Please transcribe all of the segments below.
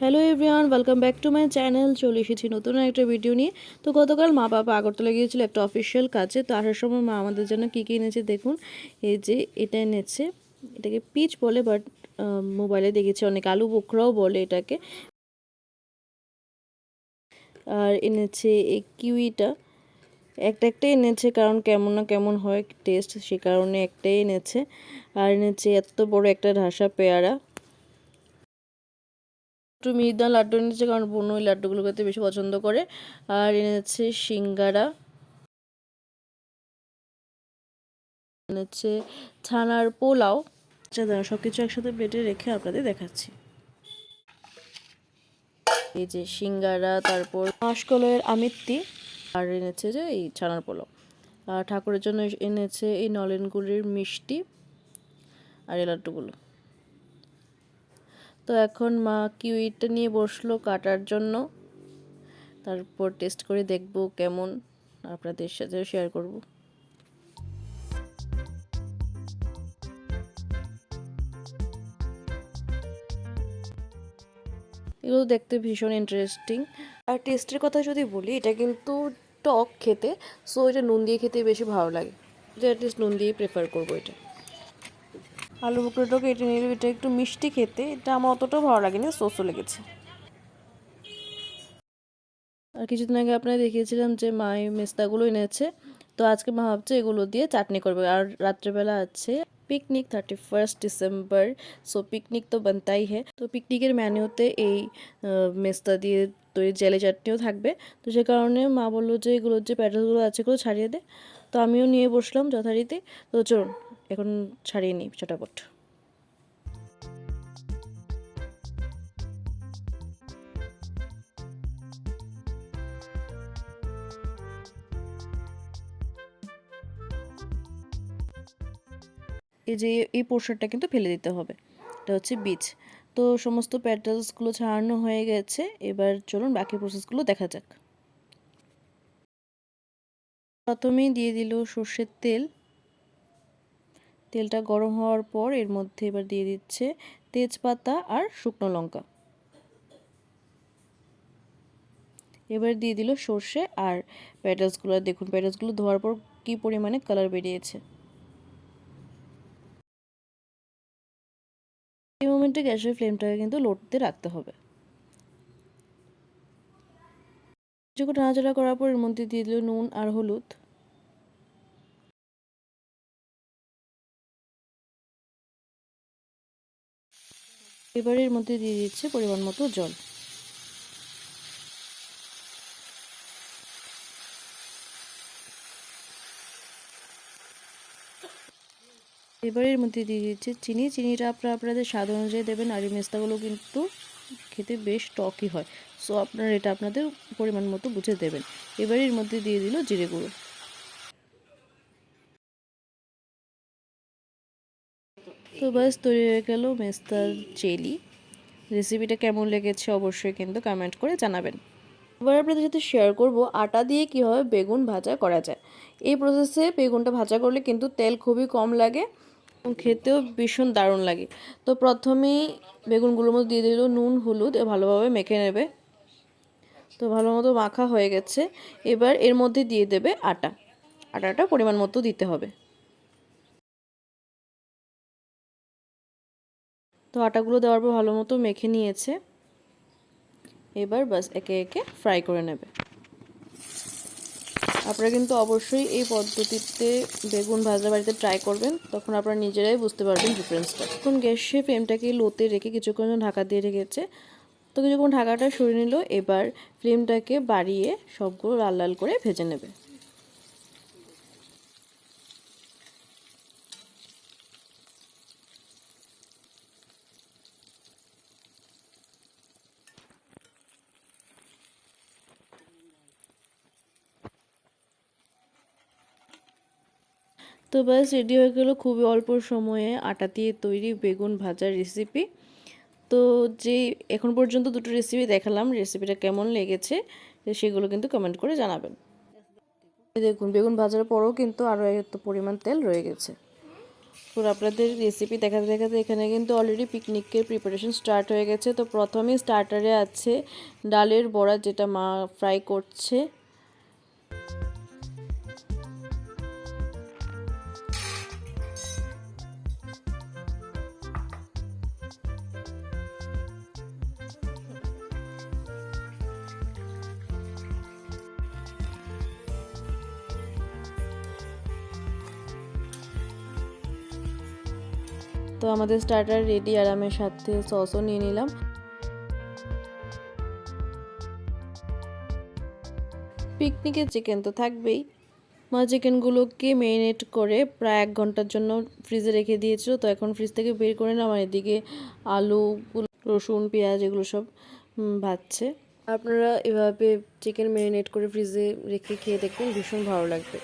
Hello everyone welcome back to my channel চলে এসেছি নতুন একটা ভিডিও নিয়ে। তো গতকাল মা বাবা আগরতলা গিয়েছিল একটা অফিসিয়াল কাজে। তো আসার সময় মা আমাদের জন্য কী কী এনেছে দেখুন। এই যে এটা এনেছে, এটাকে পিচ বলে বাট মোবাইলে দেখেছি অনেক আলু বোখরাও বলে এটাকে। আর এনেছে এই কিউইটা। একটা একটা এনেছে, কারণ কেমন না কেমন হয় টেস্ট সে কারণে একটাই এনেছে। আর এনেছে এত বড় একটা ঢাসা পেয়ারা। একটু মিহিদানা লাড্ডু এনেছে কারণ বোন ওই লাড্ডুগুলো খেতে বেশি পছন্দ করে। আর এনেছে সিঙ্গারা। এনেছে ছানার পোলাও। আচ্ছা দাঁড়া সব কিছু একসাথে বেটে রেখে আপনাদের দেখাচ্ছি। এই যে সিঙ্গারা তারপর মাসকলের আমিত্তি আর এনেছে যে এই ছানার পোলাও। আর ঠাকুরের জন্য এনেছে এই নলেনগুলির মিষ্টি আর এই লাড্ডুগুলো। তো এখন মা কিউইটা নিয়ে বসল কাটার জন্য। তারপর টেস্ট করে দেখব কেমন। আপনাদের সাথেও শেয়ার করব। এগুলো দেখতে ভীষণ ইন্টারেস্টিং আর টেস্টের কথা যদি বলি, এটা কিন্তু টক খেতে সো এটা নুন দিয়ে খেতে বেশি ভালো লাগে। যে অ্যাটলিস্ট নুন দিয়েই প্রেফার করব এটা। আলু বুকড়োটাকে এটা নিলে এটা একটু মিষ্টি খেতে, এটা আমার অতটাও ভালো লাগেনি, সোসও লেগেছে। আর কিছুদিন আগে আপনারা দেখিয়েছিলাম যে মা এই মেস্তাগুলো এনেছে, তো আজকে মা ভাবছে এগুলো দিয়ে চাটনি করবে। আর রাত্রেবেলা আছে picnic thirty first December so picnic তো বানতাই হ্যাঁ তো পিকনিকের মেনুতে এই মেস্তা দিয়ে তৈরি জেলে চাটনিও থাকবে। তো সে কারণে মা বলল যে এগুলোর যে প্যাটেলগুলো আছে এগুলো ছাড়িয়ে দে। তো আমিও নিয়ে বসলাম যথারীতি। তো চলুন। এখন ছাড়িয়ে নিই চটাপট। এই যে এই পোর্শনটা কিন্তু ফেলে দিতে হবে। এটা হচ্ছে বীজ। তো সমস্ত প্যাটেলসগুলো ছাড়ানো হয়ে গেছে। এবার চলুন বাকি প্রসেসগুলো দেখা যাক। প্রথমেই দিয়ে দিল সর্ষের তেল। তেলটা গরম হওয়ার পর এর মধ্যে এবার দিয়ে দিচ্ছে তেজপাতা আর শুকনো লঙ্কা। এবার দিয়ে দিল সর্ষে আর প্যাটেলসগুলো দেখুন প্যাটেলসগুলো ধোয়ার পর কি পরিমাণে কালার বেরিয়েছে। এই মোমেন্টে গ্যাসের ফ্লেমটাকে কিন্তু লোটতে রাখতে হবে। কিছুক্ষণ নাড়াচাড়া করার পর এর মধ্যে দিয়ে দিল নুন আর হলুদ। এবার এর মধ্যে দিয়ে দিচ্ছে পরিমাণ মতো জল। এবার এর মধ্যে দিয়ে দিচ্ছে চিনি। চিনিটা আপনারা আপনাদের স্বাদ অনুযায়ী দেবেন। আর এই মেস্তাগুলো কিন্তু খেতে বেশ টকই হয়। সো আপনারা এটা আপনাদের পরিমাণ মতো বুঝে দেবেন। এবার এর মধ্যে দিয়ে দিল জিরে গুঁড়ো। তো বাস তৈরি হয়ে গেল মেস্তার জেলি। রেসিপিটা কেমন লেগেছে অবশ্যই কিন্তু কমেন্ট করে জানাবেন। এবার আপনাদের সাথে শেয়ার করব আটা দিয়ে কীভাবে বেগুন ভাজা করা যায়। এই প্রসেসে বেগুনটা ভাজা করলে কিন্তু তেল খুবই কম লাগে এবং খেতেও ভীষণ দারুণ লাগে। তো প্রথমেই বেগুনগুলোর মধ্যে দিয়ে দিল নুন, হলুদ ভালোভাবে মেখে নেবে। তো ভালো মতো মাখা হয়ে গেছে। এবার এর মধ্যে দিয়ে দেবে আটা। আটাটা পরিমাণ মতো দিতে হবে। তো আটাগুলো দেওয়ার পর ভালো মতো মেখে নিয়েছে। এবার বাস একে একে ফ্রাই করে নেবে। আপনারা কিন্তু অবশ্যই এই পদ্ধতিতে বেগুন ভাজা বাড়িতে ট্রাই করবেন, তখন আপনারা নিজেরাই বুঝতে পারবেন ডিফারেন্সটা এখন গ্যাসে ফ্লেমটাকে লোতে রেখে কিছুক্ষণ ঢাকা দিয়ে রেখেছে। তো কিছুক্ষণ ঢাকাটা সরিয়ে নিল, এবার ফ্লেমটাকে বাড়িয়ে সবগুলো লাল লাল করে ভেজে নেবে। তো ব্যাস রেডি হয়ে গেলো খুবই অল্প সময়ে আটা দিয়ে তৈরি বেগুন ভাজার রেসিপি তো যে এখন পর্যন্ত দুটো রেসিপি দেখালাম রেসিপিটা কেমন লেগেছে সেগুলো কিন্তু কমেন্ট করে জানাবেন। দেখুন, বেগুন ভাজার পরেও কিন্তু আরও এত পরিমাণ তেল রয়ে গেছে। তো আপনাদের রেসিপি দেখাতে দেখাতে এখানে কিন্তু অলরেডি পিকনিকের প্রিপারেশন স্টার্ট হয়ে গেছে। তো প্রথমে স্টার্টারে আছে ডালের বড়া, যেটা মা ফ্রাই করছে। তো আমাদের স্টার্টার রেডি আর আমি সাথে সসও নিয়ে নিলাম। পিকনিকে চিকেন তো থাকবেই। মা চিকেনগুলোকে মেরিনেট করে প্রায় এক ঘণ্টার জন্য ফ্রিজে রেখে দিয়েছিল। তো এখন ফ্রিজ থেকে বের করে না আমার এদিকে আলু, রসুন, পেঁয়াজ, এগুলো সব ভাজছে। আপনারা এভাবে চিকেন মেরিনেট করে ফ্রিজে রেখে খেয়ে দেখবেন, ভীষণ ভালো লাগবে।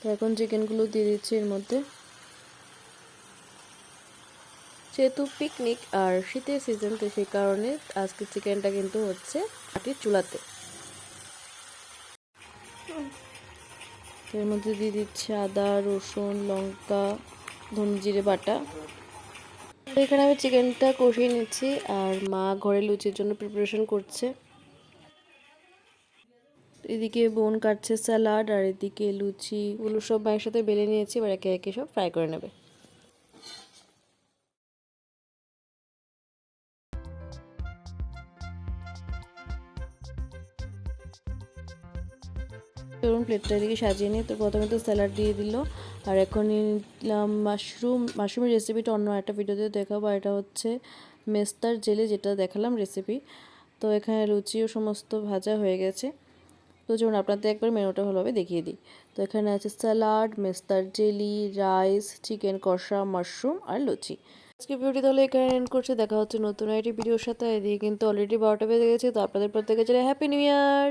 তো এখন চিকেনগুলো দিয়ে দিচ্ছি এর মধ্যে। যেহেতু পিকনিক আর শীতের সিজন তো সেই কারণে আজকে চিকেনটা কিন্তু হচ্ছে মাটির চুলাতে। এর মধ্যে দিয়ে দিচ্ছে আদা, রসুন, লঙ্কা ধনে জিরে বাটা এখানে আমি চিকেনটা কষিয়ে নিচ্ছি আর মা ঘরে লুচির জন্য প্রিপারেশন করছে। এদিকে বোন কাটছে স্যালাড আর এদিকে লুচি, ওগুলো সব মায়ের সাথে বেলে নিয়েছি, এবার একে একে সব ফ্রাই করে নেবে। ধরুন প্লেটটা এদিকে সাজিয়ে নিয়ে তো প্রথমে তো স্যালাড দিয়ে দিল। আর এখন নিলাম মাশরুম মাশরুমের রেসিপিটা অন্য একটা ভিডিওতে দেখাবো। এটা হচ্ছে মেস্তার জেলে যেটা দেখালাম রেসিপি তো এখানে লুচিও সমস্ত ভাজা হয়ে গেছে। তো যেমন আপনাদের একবার মেনুটা ভালোভাবে দেখিয়ে দিই। তো এখানে আছে স্যালাড মেস্তার জেলি রাইস চিকেন কষা মাশরুম আর লুচি। আজকে ভিডিওটি তাহলে এখানে এন্ড করছে। দেখা হচ্ছে নতুন আইটি ভিডিওর সাথে। এদিকে কিন্তু অলরেডি বারোটা বেজে গেছে। তো আপনাদের প্রত্যেকে জানাই হ্যাপি নিউ ইয়ার